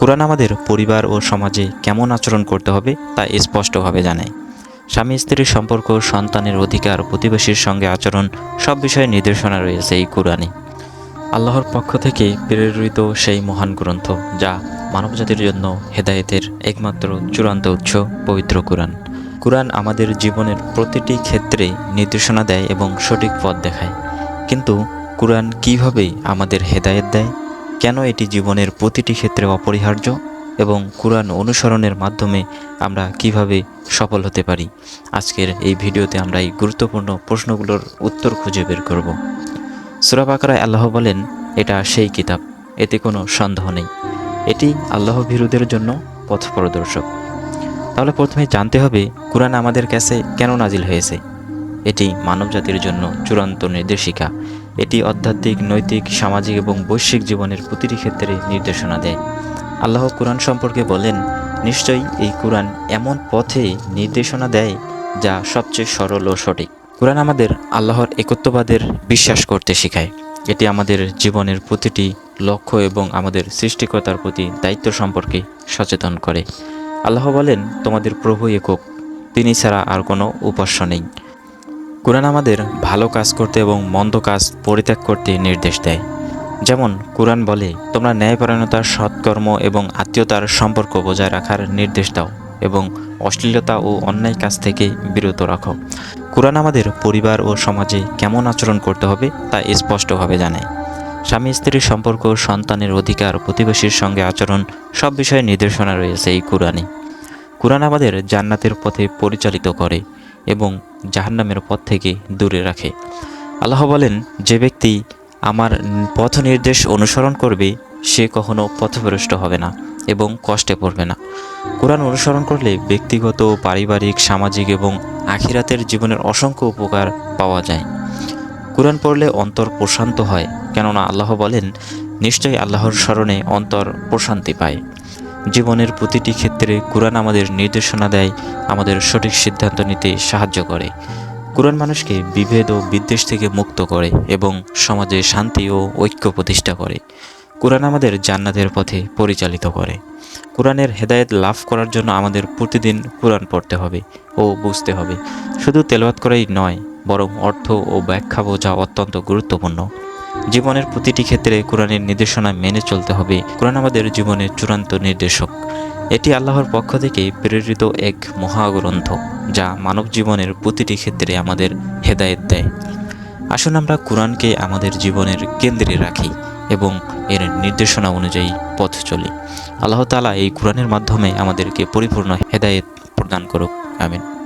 কোরআন আমাদের পরিবার ও সমাজে কেমন আচরণ করতে হবে তা স্পষ্টভাবে জানায়। স্বামী স্ত্রীর সম্পর্ক, সন্তানের অধিকার প্রতিবেশীর সঙ্গে আচরণ সব বিষয়ে নির্দেশনা রয়েছে এই কোরআনে। আল্লাহর পক্ষ থেকে প্রেরিত সেই মহান গ্রন্থ যা মানবজাতির জন্য হেদায়েতের একমাত্র চূড়ান্ত উৎস, পবিত্র কোরআন। কোরআন আমাদের জীবনের প্রতিটি ক্ষেত্রে নির্দেশনা দেয় এবং সঠিক পথ দেখায়। কিন্তু কোরআন কীভাবে আমাদের হেদায়েত দেয়? কেন এটি জীবনের প্রতিটি ক্ষেত্রে অপরিহার্য এবং কোরআন অনুসরণের মাধ্যমে আমরা কীভাবে সফল হতে পারি? আজকের এই ভিডিওতে আমরা এই গুরুত্বপূর্ণ প্রশ্নগুলোর উত্তর খুঁজে বের করব। সুরা বাকারায় আল্লাহ বলেন, এটা সেই কিতাব, এতে কোনো সন্দেহ নেই। এটি আল্লাহ ভীরুদের জন্য পথ প্রদর্শক তাহলে প্রথমে জানতে হবে, কোরআন আমাদের কাছে কেন নাজিল হয়েছে? এটি মানবজাতির জন্য চূড়ান্ত নির্দেশিকা। এটি আধ্যাত্মিক, নৈতিক, সামাজিক এবং বৈশ্বিক জীবনের প্রতিটি ক্ষেত্রে নির্দেশনা দেয়। আল্লাহ কোরআন সম্পর্কে বলেন, নিশ্চয়ই এই কোরআন এমন পথে নির্দেশনা দেয় যা সবচেয়ে সরল ও সঠিক। কোরআন আমাদের আল্লাহর একত্ববাদের বিশ্বাস করতে শেখায়। এটি আমাদের জীবনের প্রতিটি লক্ষ্য এবং আমাদের সৃষ্টিকর্তার প্রতি দায়িত্ব সম্পর্কে সচেতন করে। আল্লাহ বলেন, তোমাদের প্রভু একক, তিনি ছাড়া আর কোনো উপাস্য নেই। কোরআন আমাদের ভালো কাজ করতে এবং মন্দ কাজ পরিত্যাগ করতে নির্দেশ দেয়। যেমন কোরআন বলে, তোমরা ন্যায়পরায়ণতার সৎকর্ম এবং আত্মীয়তার সম্পর্ক বজায় রাখার নির্দেশ দাও এবং অশ্লীলতা ও অন্যায় কাজ থেকে বিরত রাখো। কোরআন আমাদের পরিবার ও সমাজে কেমন আচরণ করতে হবে তা স্পষ্টভাবে জানায়। স্বামী স্ত্রীর সম্পর্ক, সন্তানের অধিকার, প্রতিবেশীর সঙ্গে আচরণ, সব বিষয়ে নির্দেশনা রয়েছে এই কোরআনে। কোরআন আমাদের জান্নাতের পথে পরিচালিত করে। এবং জাহান্নামের পথ থেকে দূরে রাখে। আল্লাহ বলেন, যে ব্যক্তি আমার পথ নির্দেশ অনুসরণ করবে, সে কখনো পথভ্রষ্ট হবে না এবং কষ্টে পড়বে না। কোরআন অনুসরণ করলে ব্যক্তিগত, পারিবারিক, সামাজিক এবং আখিরাতের জীবনের অসংখ্য উপকার পাওয়া যায়। কোরআন পড়লে অন্তর প্রশান্ত হয়, কেননা আল্লাহ বলেন, নিশ্চয়ই আল্লাহর স্মরণে অন্তর প্রশান্তি পায়। জীবনের প্রতিটি ক্ষেত্রে কোরআন আমাদের নির্দেশনা দেয়, আমাদের সঠিক সিদ্ধান্ত নিতে সাহায্য করে। কোরআন মানুষকে বিভেদ ও বিদ্বেষ থেকে মুক্ত করে এবং সমাজে শান্তি ও ঐক্য প্রতিষ্ঠা করে। কোরআন আমাদের জান্নাতের পথে পরিচালিত করে। কোরআনের হেদায়েত লাভ করার জন্য আমাদের প্রতিদিন কোরআন পড়তে হবে ও বুঝতে হবে। শুধু তেলাওয়াত করাই নয়, বরং অর্থ ও ব্যাখ্যা বোঝা অত্যন্ত গুরুত্বপূর্ণ। জীবনের প্রতিটি ক্ষেত্রে কোরআনের নির্দেশনা মেনে চলতে হবে। কোরআন আমাদের জীবনের চূড়ান্ত নির্দেশক। এটি আল্লাহর পক্ষ থেকে প্রেরিত এক মহাগ্রন্থ, যা মানব জীবনের প্রতিটি ক্ষেত্রে আমাদের হেদায়েত দেয়। আসুন আমরা কোরআনকে আমাদের জীবনের কেন্দ্রে রাখি এবং এর নির্দেশনা অনুযায়ী পথ চলি। আল্লাহ তালা এই কোরআনের মাধ্যমে আমাদেরকে পরিপূর্ণ হেদায়েত প্রদান করুক। আমিন।